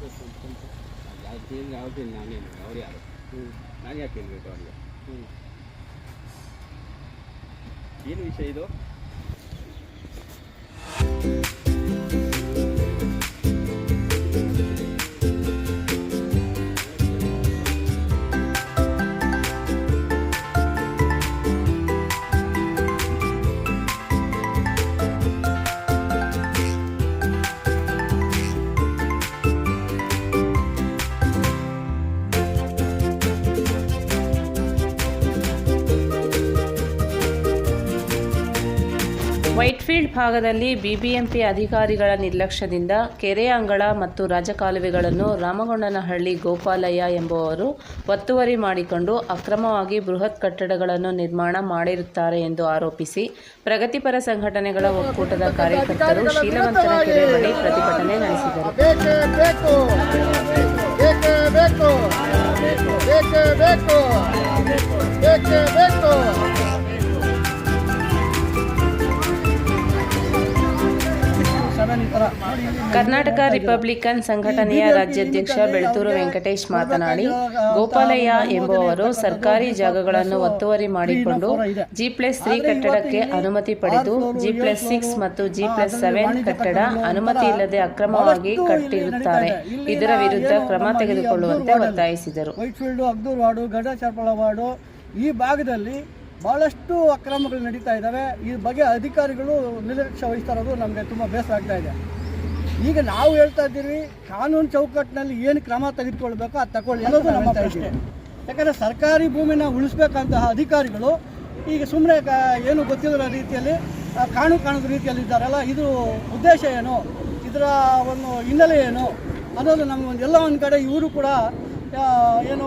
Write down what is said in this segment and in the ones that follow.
ಯಾವ ತಿಂದು ಯಾವ ತಿಂದು ನಾನೇನು ಅವ್ರು ಯಾರು ನಾನು ಯಾಕೆ ತಿನ್ಬೇಕು ಅವ್ರಿಗೆ ಏನು ವಿಷಯ ಇದು? ವೈಟ್ಫೀಲ್ಡ್ ಭಾಗದಲ್ಲಿ ಬಿಬಿಎಂಪಿ ಅಧಿಕಾರಿಗಳ ನಿರ್ಲಕ್ಷ್ಯದಿಂದ ಕೆರೆ ಅಂಗಳ ಮತ್ತು ರಾಜಕಾಲುವೆಗಳನ್ನು ರಾಮಗೊಂಡನಹಳ್ಳಿ ಗೋಪಾಲಯ್ಯ ಎಂಬುವರು ಒತ್ತುವರಿ ಮಾಡಿಕೊಂಡು ಅಕ್ರಮವಾಗಿ ಬೃಹತ್ ಕಟ್ಟಡಗಳನ್ನು ನಿರ್ಮಾಣ ಮಾಡಿರುತ್ತಾರೆ ಎಂದು ಆರೋಪಿಸಿ ಪ್ರಗತಿಪರ ಸಂಘಟನೆಗಳ ಒಕ್ಕೂಟದ ಕಾರ್ಯಕರ್ತರು ಶೀಲವಂತನ ಕೆರೆ ಬಳಿ ಪ್ರತಿಭಟನೆ ನಡೆಸಿದರು. ಕರ್ನಾಟಕ ರಿಪಬ್ಲಿಕನ್ ಸಂಘಟನೆಯ ರಾಜ್ಯಾಧ್ಯಕ್ಷ ಬೆಳ್ತೂರು ವೆಂಕಟೇಶ್ ಮಾತನಾಡಿ, ಗೋಪಾಲಯ್ಯ ಎಂಬುವವರು ಸರ್ಕಾರಿ ಜಾಗಗಳನ್ನು ಒತ್ತುವರಿ ಮಾಡಿಕೊಂಡು ಜಿ ಪ್ಲಸ್ ತ್ರೀ ಕಟ್ಟಡಕ್ಕೆ ಅನುಮತಿ ಪಡೆದು, ಜಿ ಪ್ಲಸ್ ಸಿಕ್ಸ್ ಮತ್ತು ಜಿ ಪ್ಲಸ್ ಸೆವೆನ್ ಕಟ್ಟಡ ಅನುಮತಿ ಇಲ್ಲದೆ ಅಕ್ರಮವಾಗಿ ಕಟ್ಟಿರುತ್ತಾರೆ. ಇದರ ವಿರುದ್ಧ ಕ್ರಮ ತೆಗೆದುಕೊಳ್ಳುವಂತೆ ಒತ್ತಾಯಿಸಿದರು. ಈ ಭಾಗದಲ್ಲಿ ಭಾಳಷ್ಟು ಅಕ್ರಮಗಳು ನಡೀತಾ ಇದ್ದಾವೆ. ಈ ಬಗ್ಗೆ ಅಧಿಕಾರಿಗಳು ನಿರ್ಲಕ್ಷ್ಯ ವಹಿಸ್ತಾ ಇರೋದು ನಮಗೆ ತುಂಬ ಬೇಸರ ಆಗ್ತಾ ಇದೆ. ಈಗ ನಾವು ಹೇಳ್ತಾ ಇದ್ದೀವಿ ಕಾನೂನು ಚೌಕಟ್ಟಿನಲ್ಲಿ ಏನು ಕ್ರಮ ತೆಗೆದುಕೊಳ್ಬೇಕೋ ಅದು ತಗೊಳ್ಳಿ ಅನ್ನೋದು ನಮ್ಮ ಪ್ರಶ್ನೆ. ಯಾಕಂದರೆ ಸರ್ಕಾರಿ ಭೂಮಿನ ಉಳಿಸ್ಬೇಕಂತಹ ಅಧಿಕಾರಿಗಳು ಈಗ ಸುಮ್ಮನೆ ಏನು ಗೊತ್ತಿಲ್ಲದ ರೀತಿಯಲ್ಲಿ ಕಾಣು ಕಾಣದ ರೀತಿಯಲ್ಲಿ ಇದ್ದಾರಲ್ಲ ಇದು ಉದ್ದೇಶ ಏನು ಇದರ ಒಂದು ಹಿನ್ನೆಲೆ ಏನು ಅನ್ನೋದು ನಮ್ಮ ಒಂದು ಎಲ್ಲ ಒಂದು ಕಡೆ ಇವರು ಕೂಡ ಏನು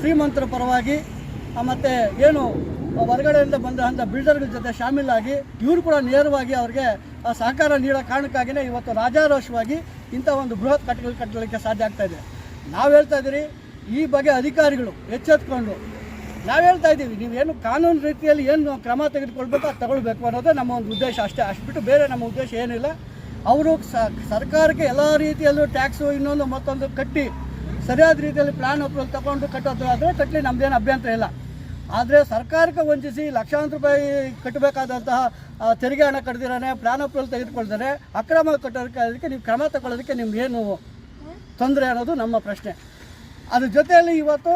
ಶ್ರೀಮಂತರ ಪರವಾಗಿ ಮತ್ತು ಏನು ಹೊರಗಡೆಯಿಂದ ಬಂದಂಥ ಬಿಲ್ಡರ್ಗಳ ಜೊತೆ ಶಾಮೀಲಾಗಿ ಇವರು ಕೂಡ ನೇರವಾಗಿ ಅವ್ರಿಗೆ ಸಹಕಾರ ನೀಡೋ ಕಾರಣಕ್ಕಾಗಿಯೇ ಇವತ್ತು ರಾಜಾರೋಷವಾಗಿ ಇಂಥ ಒಂದು ಬೃಹತ್ ಕಟ್ಟಡ ಕಟ್ಟಲಿಕ್ಕೆ ಸಾಧ್ಯ ಆಗ್ತಾ ಇದೆ. ನಾವು ಹೇಳ್ತಾ ಇದ್ದೀರಿ, ಈ ಬಗ್ಗೆ ಅಧಿಕಾರಿಗಳು ಎಚ್ಚೆತ್ಕೊಂಡು, ನಾವು ಹೇಳ್ತಾ ಇದ್ದೀವಿ ನೀವೇನು ಕಾನೂನು ರೀತಿಯಲ್ಲಿ ಏನು ಕ್ರಮ ತೆಗೆದುಕೊಳ್ಬೇಕು ಅದು ತಗೊಳ್ಬೇಕು ಅನ್ನೋದು ನಮ್ಮ ಒಂದು ಉದ್ದೇಶ ಅಷ್ಟೇ. ಅಷ್ಟು ಬೇರೆ ನಮ್ಮ ಉದ್ದೇಶ ಏನಿಲ್ಲ. ಅವರು ಸರ್ಕಾರಕ್ಕೆ ಎಲ್ಲ ರೀತಿಯಲ್ಲೂ ಟ್ಯಾಕ್ಸು ಇನ್ನೊಂದು ಮತ್ತೊಂದು ಕಟ್ಟಿ, ಸರಿಯಾದ ರೀತಿಯಲ್ಲಿ ಪ್ಲಾನ್ ಅಪ್ರೂವಲ್ ತಗೊಂಡು ಕಟ್ಟೋದು ಆದರೆ ಕಟ್ಟಲಿ ನಮ್ದೇನು ಅಭ್ಯಂತರ ಇಲ್ಲ. ಆದರೆ ಸರ್ಕಾರಕ್ಕೆ ವಂಚಿಸಿ ಲಕ್ಷಾಂತರ ರೂಪಾಯಿ ಕಟ್ಟಬೇಕಾದಂತಹ ತೆರಿಗೆ ಹಣ ಕಟ್ಟಿದಿರಾನೆ ಪ್ಲಾನ್ ಅಪ್ರೂವಲ್ ತೆಗೆದುಕೊಳ್ತಾರೆ ಅಕ್ರಮ ಕಟ್ಟೋದಕ್ಕೆ ನೀವು ಕ್ರಮ ತಗೊಳ್ಳೋದಕ್ಕೆ ನಿಮ್ಗೇನು ತೊಂದರೆ ಅನ್ನೋದು ನಮ್ಮ ಪ್ರಶ್ನೆ. ಅದ್ರ ಜೊತೆಯಲ್ಲಿ ಇವತ್ತು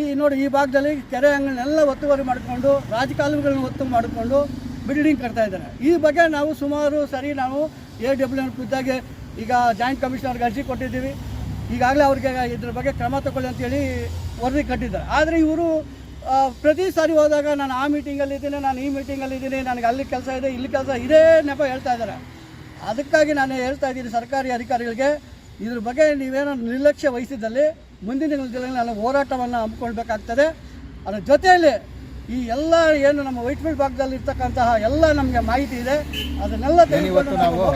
ಈ, ನೋಡಿ, ಈ ಭಾಗದಲ್ಲಿ ಕೆರೆ ಅಂಗನೆಲ್ಲ ಒತ್ತುವರಿ ಮಾಡಿಕೊಂಡು ರಾಜಕಾಲುವೆಗಳನ್ನ ಒತ್ತು ಮಾಡಿಕೊಂಡು ಬಿಲ್ಡಿಂಗ್ ಕಟ್ತಾ ಇದ್ದಾರೆ. ಈ ಬಗ್ಗೆ ನಾವು ಸುಮಾರು ಸರಿ ನಾವು ಎ ಡಬ್ಲ್ಯೂ ಎನ್ ಕುದ್ದಾಗೆ ಈಗ ಜಾಯಿಂಟ್ ಕಮಿಷನರ್ಗೆ ಅರ್ಜಿ ಕೊಟ್ಟಿದ್ದೀವಿ. ಈಗಾಗಲೇ ಅವ್ರಿಗೆ ಇದ್ರ ಬಗ್ಗೆ ಕ್ರಮ ತಗೊಳ್ಳಿ ಅಂತೇಳಿ ವರದಿ ಕಟ್ಟಿದ್ದಾರೆ. ಆದರೆ ಇವರು ಪ್ರತಿ ಸಾರಿ ಹೋದಾಗ ನಾನು ಆ ಮೀಟಿಂಗಲ್ಲಿ ಇದ್ದೀನಿ ನಾನು ಈ ಮೀಟಿಂಗಲ್ಲಿ ಇದ್ದೀನಿ ನನಗೆ ಅಲ್ಲಿ ಕೆಲಸ ಇದೆ ಇಲ್ಲಿ ಕೆಲಸ ಇದೇ ನೆಪ ಹೇಳ್ತಾ ಇದ್ದಾರೆ. ಅದಕ್ಕಾಗಿ ನಾನು ಹೇಳ್ತಾ ಇದ್ದೀನಿ ಸರ್ಕಾರಿ ಅಧಿಕಾರಿಗಳಿಗೆ ಇದ್ರ ಬಗ್ಗೆ ನೀವೇನೋ ನಿರ್ಲಕ್ಷ್ಯ ವಹಿಸಿದಲ್ಲಿ ಮುಂದಿನ ದಿನಗಳಲ್ಲಿ ನಾನು ಹೋರಾಟವನ್ನು ಹಮ್ಮಿಕೊಳ್ಬೇಕಾಗ್ತದೆ. ಅದರ ಜೊತೆಯಲ್ಲಿ ಈ ಎಲ್ಲ ಏನು ನಮ್ಮ ವೈಟ್ಫೀಲ್ಡ್ ಭಾಗದಲ್ಲಿ ಇರ್ತಕ್ಕಂತಹ ಎಲ್ಲ ನಮಗೆ ಮಾಹಿತಿ ಇದೆ. ಅದನ್ನೆಲ್ಲ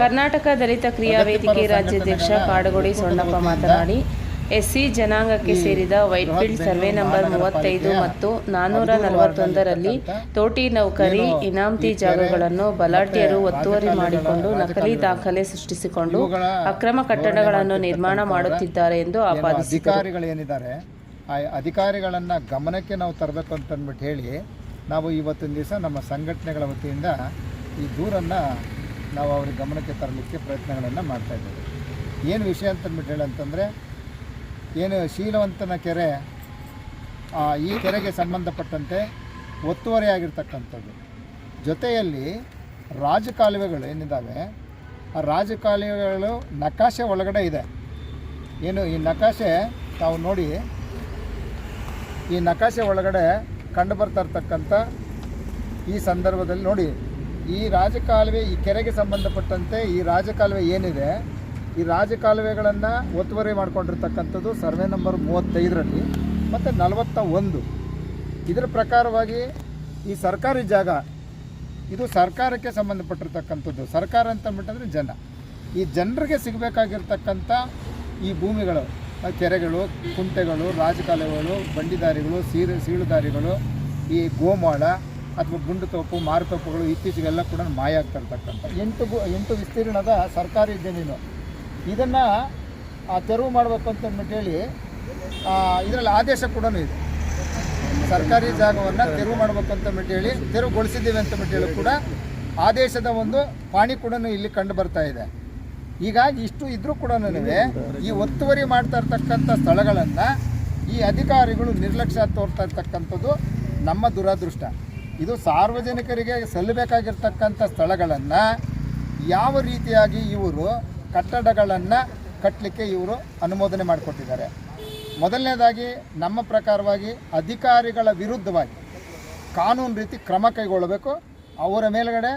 ಕರ್ನಾಟಕ ದಲಿತ ಕ್ರಿಯಾ ವೇದಿಕೆ ರಾಜ್ಯಾಧ್ಯಕ್ಷ ಕಾಡಗೋಡಿ ಸೊಣ್ಣಪ್ಪ ಮಾತನಾಡಿ ಎಸ್ಸಿ ಜನಾಂಗಕ್ಕೆ ಸೇರಿದ ವೈಟ್ಫೀಲ್ಡ್ ಸರ್ವೆ ನಂಬರ್ ಮೂವತ್ತೈದು ಮತ್ತು ನಾನ್ನೂರ ನಲವತ್ತೊಂದರಲ್ಲಿ ತೋಟಿ ನೌಕರಿ ಇನಾಮ್ತಿ ಜಾಗಗಳನ್ನು ಬಲಾಢ್ಯರು ಒತ್ತುವರಿ ಮಾಡಿಕೊಂಡು ನಕಲಿ ದಾಖಲೆ ಸೃಷ್ಟಿಸಿಕೊಂಡು ಅಕ್ರಮ ಕಟ್ಟಡಗಳನ್ನು ನಿರ್ಮಾಣ ಮಾಡುತ್ತಿದ್ದಾರೆ ಎಂದು ಆಪಾದಿಸಿದರು. ಅಧಿಕಾರಿಗಳೇನಿದ್ದಾರೆ? ಆ ಅಧಿಕಾರಿಗಳನ್ನು ಗಮನಕ್ಕೆ ನಾವು ತರಬೇಕು ಅಂತ ಅಂದ್ಬಿಟ್ಟು ಹೇಳಿ ನಾವು ಇವತ್ತಿನ ದಿವಸ ನಮ್ಮ ಸಂಘಟನೆಗಳ ವತಿಯಿಂದ ಈ ದೂರನ್ನು ನಾವು ಅವ್ರಿಗೆ ಗಮನಕ್ಕೆ ತರಲಿಕ್ಕೆ ಪ್ರಯತ್ನಗಳನ್ನು ಮಾಡ್ತಾಯಿದ್ದೇವೆ ಏನು ವಿಷಯ ಅಂತಂದ್ಬಿಟ್ಟು ಹೇಳಂತಂದರೆ ಏನು ಶೀಲವಂತನ ಕೆರೆ ಈ ಕೆರೆಗೆ ಸಂಬಂಧಪಟ್ಟಂತೆ ಒತ್ತುವರಿಯಾಗಿರ್ತಕ್ಕಂಥದ್ದು. ಜೊತೆಯಲ್ಲಿ ರಾಜಕಾಲುವೆಗಳು ಏನಿದ್ದಾವೆ? ಆ ರಾಜಕಾಲುವೆಗಳು ನಕಾಶೆ ಒಳಗಡೆ ಇದೆ. ಏನು, ಈ ನಕಾಶೆ ತಾವು ನೋಡಿ, ಈ ನಕಾಶೆ ಒಳಗಡೆ ಕಂಡು ಬರ್ತಾ ಇರ್ತಕ್ಕಂಥ ಈ ಸಂದರ್ಭದಲ್ಲಿ ನೋಡಿ, ಈ ರಾಜಕಾಲುವೆ ಈ ಕೆರೆಗೆ ಸಂಬಂಧಪಟ್ಟಂತೆ ಈ ರಾಜಕಾಲುವೆ ಏನಿದೆ? ಈ ರಾಜಕಾಲುವೆಗಳನ್ನು ಒತ್ತುವರಿ ಮಾಡಿಕೊಂಡಿರ್ತಕ್ಕಂಥದ್ದು ಸರ್ವೆ ನಂಬರ್ ಮೂವತ್ತೈದರಲ್ಲಿ ಮತ್ತು ನಲವತ್ತ ಒಂದು. ಇದರ ಪ್ರಕಾರವಾಗಿ ಈ ಸರ್ಕಾರಿ ಜಾಗ, ಇದು ಸರ್ಕಾರಕ್ಕೆ ಸಂಬಂಧಪಟ್ಟಿರ್ತಕ್ಕಂಥದ್ದು. ಸರ್ಕಾರ ಅಂತ ಅಂದ್ಬಿಟ್ಟಂದ್ರೆ ಜನ. ಈ ಜನರಿಗೆ ಸಿಗಬೇಕಾಗಿರ್ತಕ್ಕಂಥ ಈ ಭೂಮಿಗಳು ಕೆರೆಗಳು, ಕುಂಟೆಗಳು, ರಾಜಕಾಲುವೆಗಳು, ಬಂಡಿದಾರಿಗಳು, ಸೀರೆ, ಸೀಳುದಾರಿಗಳು, ಈ ಗೋಮಾಳ ಅಥವಾ ಗುಂಡುತೋಪು ಮಾರುತೋಪುಗಳು ಇತ್ತೀಚೆಗೆಲ್ಲ ಕೂಡ ಮಾಯ ಆಗ್ತಾ ಇರ್ತಕ್ಕಂಥ ಎಂಟು ಎಂಟು ವಿಸ್ತೀರ್ಣದ ಸರ್ಕಾರಿ ಜಮೀನು. ಇದನ್ನು ತೆರವು ಮಾಡಬೇಕು ಅಂತಂದ್ಬಿಟ್ಟು ಇದರಲ್ಲಿ ಆದೇಶ ಕೂಡ ಇದೆ. ಸರ್ಕಾರಿ ಜಾಗವನ್ನು ತೆರವು ಮಾಡಬೇಕು ಅಂತಂದ್ಬಿಟ್ಟು ಹೇಳಿ, ತೆರವುಗೊಳಿಸಿದ್ದೀವಿ ಅಂತಂದ್ಬಿಟ್ಟು ಕೂಡ ಆದೇಶದ ಒಂದು ಪಾಣಿ ಕೂಡ ಇಲ್ಲಿ ಕಂಡು ಬರ್ತಾ ಇದೆ. ಹೀಗಾಗಿ ಇಷ್ಟು ಇದ್ರೂ ಕೂಡ ಈ ಒತ್ತುವರಿ ಮಾಡ್ತಾ ಇರ್ತಕ್ಕಂಥ ಸ್ಥಳಗಳನ್ನು ಈ ಅಧಿಕಾರಿಗಳು ನಿರ್ಲಕ್ಷ್ಯ ತೋರ್ತಾ ಇರ್ತಕ್ಕಂಥದ್ದು ನಮ್ಮ ದುರದೃಷ್ಟ. ಇದು ಸಾರ್ವಜನಿಕರಿಗೆ ಸಲ್ಲಬೇಕಾಗಿರ್ತಕ್ಕಂಥ ಸ್ಥಳಗಳನ್ನು ಯಾವ ರೀತಿಯಾಗಿ ಇವರು ಕಟ್ಟಡಗಳನ್ನು ಕಟ್ಟಲಿಕ್ಕೆ ಇವರು ಅನುಮೋದನೆ ಮಾಡಿಕೊಟ್ಟಿದ್ದಾರೆ. ಮೊದಲನೇದಾಗಿ ನಮ್ಮ ಪ್ರಕಾರವಾಗಿ ಅಧಿಕಾರಿಗಳ ವಿರುದ್ಧವಾಗಿ ಕಾನೂನು ರೀತಿ ಕ್ರಮ ಕೈಗೊಳ್ಳಬೇಕು. ಅವರ ಮೇಲುಗಡೆ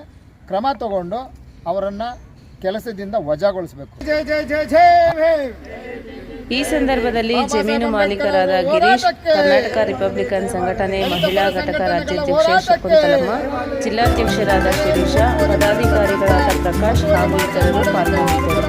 ಕ್ರಮ ತಗೊಂಡು ಅವರನ್ನು ಕೆಲಸದಿಂದ ವಜಾಗೊಳಿಸಬೇಕು. ಈ ಸಂದರ್ಭದಲ್ಲಿ ಜಮೀನು ಮಾಲೀಕರಾದ ಗಿರೀಶ್, ಕರ್ನಾಟಕ ರಿಪಬ್ಲಿಕನ್ ಸಂಘಟನೆ ಮಹಿಳಾ ಘಟಕ ರಾಜ್ಯಾಧ್ಯಕ್ಷೆ ಶಕುಂತಲಮ್ಮ, ಜಿಲ್ಲಾಧ್ಯಕ್ಷರಾದ ಶಿರೀಷ, ಪದಾಧಿಕಾರಿಗಳಾದ ಪ್ರಕಾಶ್ ಹಾಗೂ ಇತರರು ಪಾಲ್ಗೊಂಡಿದ್ದರು.